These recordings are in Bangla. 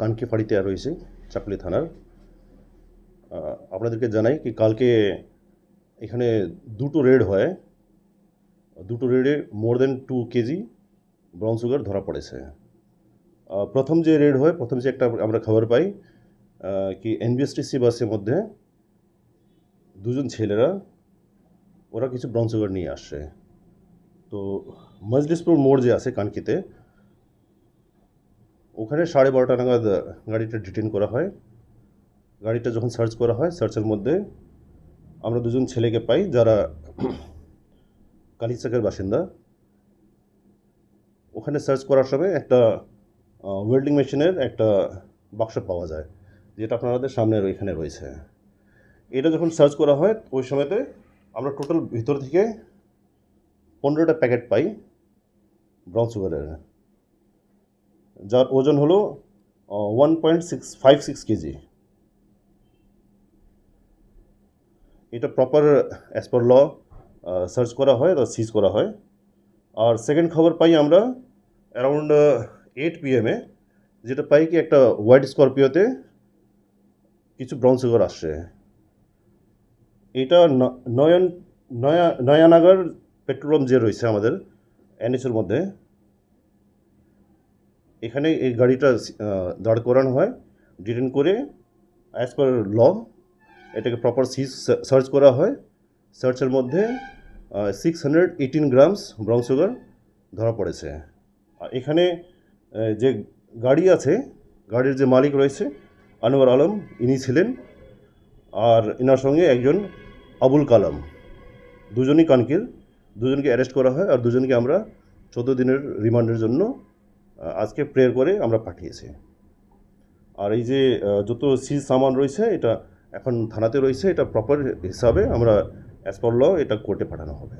কানকি ফাঁড়িতে রয়েছে চাকলি থানার। আপনাদেরকে জানাই কি কালকে এখানে দুটো রেড হয়। দুটো রেডে more than two KG brown sugar ধরা পড়েছে। প্রথম যে রেড হয়, প্রথম যে একটা আমরা খবর পাই কি এনবিএসটিসি বাসের মধ্যে দুজন ছেলেরা, ওরা কিছু ব্রাউন সুগার নিয়ে আসছে। তো মজলিসপুর মোড় যে আছে কানকিতে ওখানে সাড়ে বারোটা নাগাদ গাড়িটা ডিটেন করা হয়। গাড়িটা যখন সার্চ করা হয় সার্চের মধ্যে আমরা দুজন ছেলেকে পাই যারা কালিচাকের বাসিন্দা। ওখানে সার্চ করার সময় একটা ওয়েল্ডিং মেশিনের একটা বাক্স পাওয়া যায়, যেটা আপনাদের সামনে ওইখানে রয়েছে। এটা যখন সার্চ করা হয়, ওই সময়তে আমরা টোটাল ভিতর থেকে পনেরোটা প্যাকেট পাই ব্রাউন সুগারের যার ওজন হলো one point six five six KG এটা proper as per law search করা হয় বা সিজ করা হয়। আর সেকেন্ড খবর পাই আমরা অ্যারাউন্ড এইট পিএমে যেটা পাই কি একটা হোয়াইট স্করপিওতে কিছু ব্রাউন সুগার আসছে। এটা নয়ন, নয়া, নয়ানাগর পেট্রোল যে রয়েছে আমাদের এনএসের মধ্যে এখানে এই গাড়িটা দাঁড় করানো হয়। ডিটেন করে অ্যাজ পার ল এটাকে প্রপার সিজ সার্চ করা হয়। সার্চের মধ্যে six hundred eighteen grams brown sugar ধরা পড়েছে। আর এখানে যে গাড়ি আছে, গাড়ির যে মালিক রয়েছে, আনোয়ার আলম, ইনি ছিলেন। আর এনার সঙ্গে একজন আবুল কালাম। দুজনই কানকির দুজনকে অ্যারেস্ট করা হয়, আর দুজনকে আমরা চোদ্দ দিনের রিমান্ডের জন্য আজকে প্রেয়ার করে আমরা পাঠিয়েছি। আর এই যে যত সিজ সামান রয়েছে এটা এখন থানাতে রয়েছে এটা প্রপার হিসাবে আমরা অ্যাজ পার ল এটা কোর্টে পাঠানো হবে।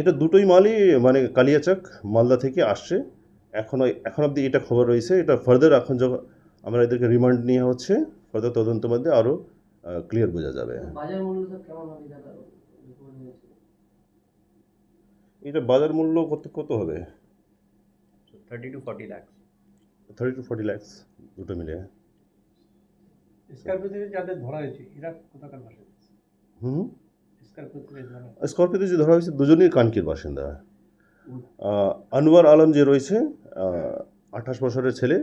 এটা দুটোই মালই মানে কালিয়াচক মালদা থেকে আসছে। এখনও এখন অবধি এটা খবর রয়েছে এটা ফার্দার এখন যখন আমরা এদেরকে রিমান্ড নেওয়া হচ্ছে ফার্দার তদন্ত মধ্যে আরও ক্লিয়ার বোঝা যাবে বাজার মূল্য স্যার কেমন হবে দাদা রিপোর্ট হয়েছে এটা বাজার মূল্য কত কত হবে? Thirty two forty lakhs thirty two forty lakhs দুটো মিলে। স্করপিও থেকে যাদের ধরা হয়েছে এরা কোথাকার বাসিন্দা? হুম? স্করপিও স্করপিওতে যে ধরা হয়েছে দুজনেই কানকির বাসিন্দা। আনোয়ার আলম যে রয়েছে আঠাশ বছরের ছেলে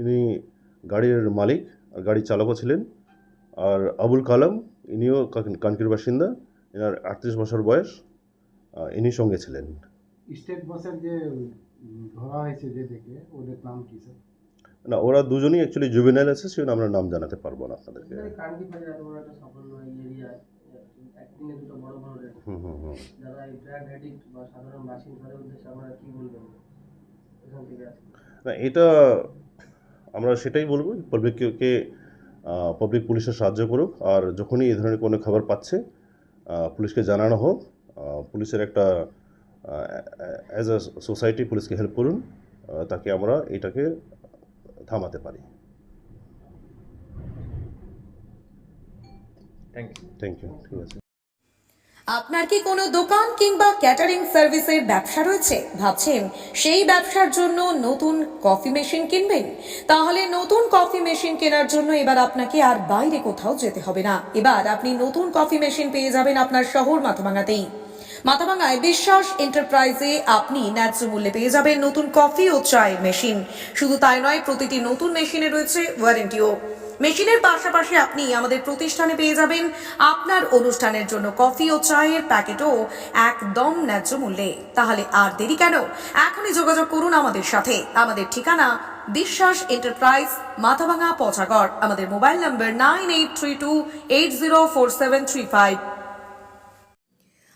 ইনি গাড়ির মালিক আর গাড়ির চালকও ছিলেন। আর আবুল কালাম ইনিও কানকির বাসিন্দা। এনার আটত্রিশ বছর বয়স। ইনি সঙ্গে ছিলেন। স্টেট বাসের যে ধরা হয়েছে যে দেখে ওদের নাম কি স্যার? না ওরা দুজনই অ্যাকচুয়ালি জুবেনাইল আছে সেজন্য আমরা নাম জানাতে পারব না আপনাদেরকে। না এটা আমরা সেটাই বলব পাবলিককে পাবলিক পুলিশের সাহায্য করুক আর যখনই এই ধরনের কোনো খবর পাচ্ছে পুলিশকে জানানো হোক পুলিশের একটা অ্যাজ আ সোসাইটি পুলিশকে হেল্প করুন তাকে আমরা এটাকে থামাতে পারি। থ্যাংক ইউ থ্যাংক ইউ ঠিক আছে। আপনার কি কোনো দোকান কিংবা ক্যাটারিং সার্ভিসের ব্যবসা রয়েছে? ভাবছেন সেই ব্যবসার জন্য নতুন কফি মেশিন কিনবেন? তাহলে নতুন কফি মেশিন কেনার জন্য এবার আপনাকে আর বাইরে কোথাও যেতে হবে না। এবার আপনি নতুন কফি মেশিন পেয়ে যাবেন আপনার শহর মাথাভাঙাতেই মাথাভাঙায় বিশ্বাস এন্টারপ্রাইজে আপনি ন্যায্য মূল্যে পেয়ে যাবেন নতুন কফি ও চায়ের মেশিন। শুধু তাই নয়, প্রতিটি নতুন মেশিনে রয়েছে ওয়ারেন্টিও। মেশিনের পাশাপাশি আপনি আমাদের প্রতিষ্ঠানে পেয়ে যাবেন আপনার অনুষ্ঠানের জন্য কফি ও চায়ের প্যাকেটও একদম ন্যায্য মূল্যে। তাহলে আর দেরি কেন? এখনই যোগাযোগ করুন আমাদের সাথে। আমাদের ঠিকানা বিশ্বাস এন্টারপ্রাইজ, মাথাভাঙা, পচাগড়। আমাদের mobile number nine eight three two eight zero four seven three five.